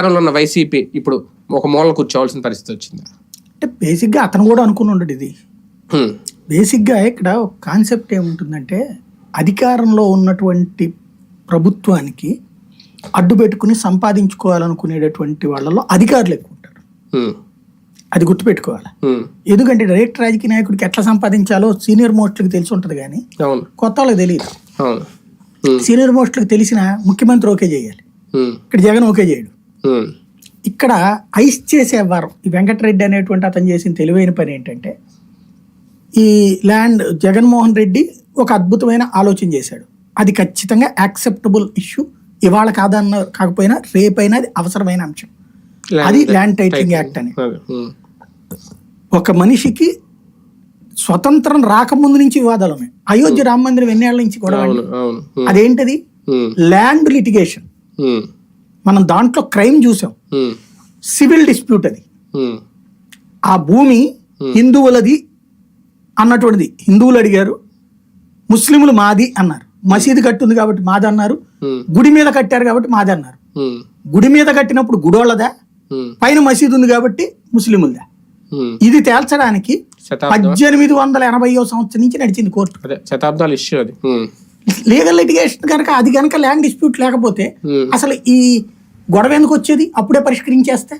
అధికారంలో ఉన్న వైసీపీ ఇప్పుడు ఒక మూల కూర్చోవాల్సిన పరిస్థితి వచ్చింది అంటే బేసిక్గా అతను కూడా అనుకుని ఉండడు ఇది. బేసిక్గా ఇక్కడ కాన్సెప్ట్ ఏముంటుందంటే అధికారంలో ఉన్నటువంటి ప్రభుత్వానికి అడ్డు పెట్టుకుని సంపాదించుకోవాలనుకునేటటువంటి వాళ్ళలో అధికారులు ఎక్కువ ఉంటారు. అది గుర్తుపెట్టుకోవాలి. ఎందుకంటే డైరెక్ట్ రాజకీయ నాయకుడికి ఎట్లా సంపాదించాలో సీనియర్ మోస్ట్లకు తెలిసి ఉంటుంది కానీ కొత్త వాళ్ళకి తెలియదు. సీనియర్ మోస్ట్లకు తెలిసిన ముఖ్యమంత్రి ఓకే చేయాలి. ఇక్కడ జగన్ ఓకే చేయడు. ఇక్కడ ఐస్ చేసే వారం ఈ వెంకటరెడ్డి అనేటువంటి అతను చేసిన తెలివైన పని ఏంటంటే ఈ ల్యాండ్ జగన్మోహన్ రెడ్డి ఒక అద్భుతమైన ఆలోచన చేశాడు. అది ఖచ్చితంగా యాక్సెప్టబుల్ ఇష్యూ ఇవాళ కాదన్న కాకపోయినా రేపైనా అది అవసరమైన అంశం. అది ల్యాండ్ టైటిలింగ్ యాక్ట్ అని. ఒక మనిషికి స్వతంత్రం రాకముందు నుంచి వివాదాలు ఉన్నాయి అయోధ్య రామ మందిరం ఎన్నేళ్ళ నుంచి హ్మ్. అదేంటది. Land litigation. మనం దాంట్లో క్రైమ్ చూసాం. సివిల్ డిస్ప్యూట్ అది. ఆ భూమి హిందువులది అన్నటువంటిది హిందువులు అడిగారు ముస్లింలు మాది అన్నారు మసీదు కట్టుంది కాబట్టి మాది అన్నారు. గుడి మీద కట్టారు కాబట్టి మాది అన్నారు. గుడి మీద కట్టినప్పుడు గుడోళ్ళదా. పైన మసీదు ఉంది కాబట్టి ముస్లింలదా. ఇది తేల్చడానికి పద్దెనిమిది వందల ఎనభైయో సంవత్సరం నుంచి నడిచింది కోర్టు అదే శతాబ్దాల ఇష్యూ అది. లీగల్ లిటిగేషన్ కనుక అది కనుక ల్యాండ్ డిస్ప్యూట్ లేకపోతే. అసలు ఈ గొడవ ఎందుకు వచ్చేది? అప్పుడే పరిష్కరించేస్తే?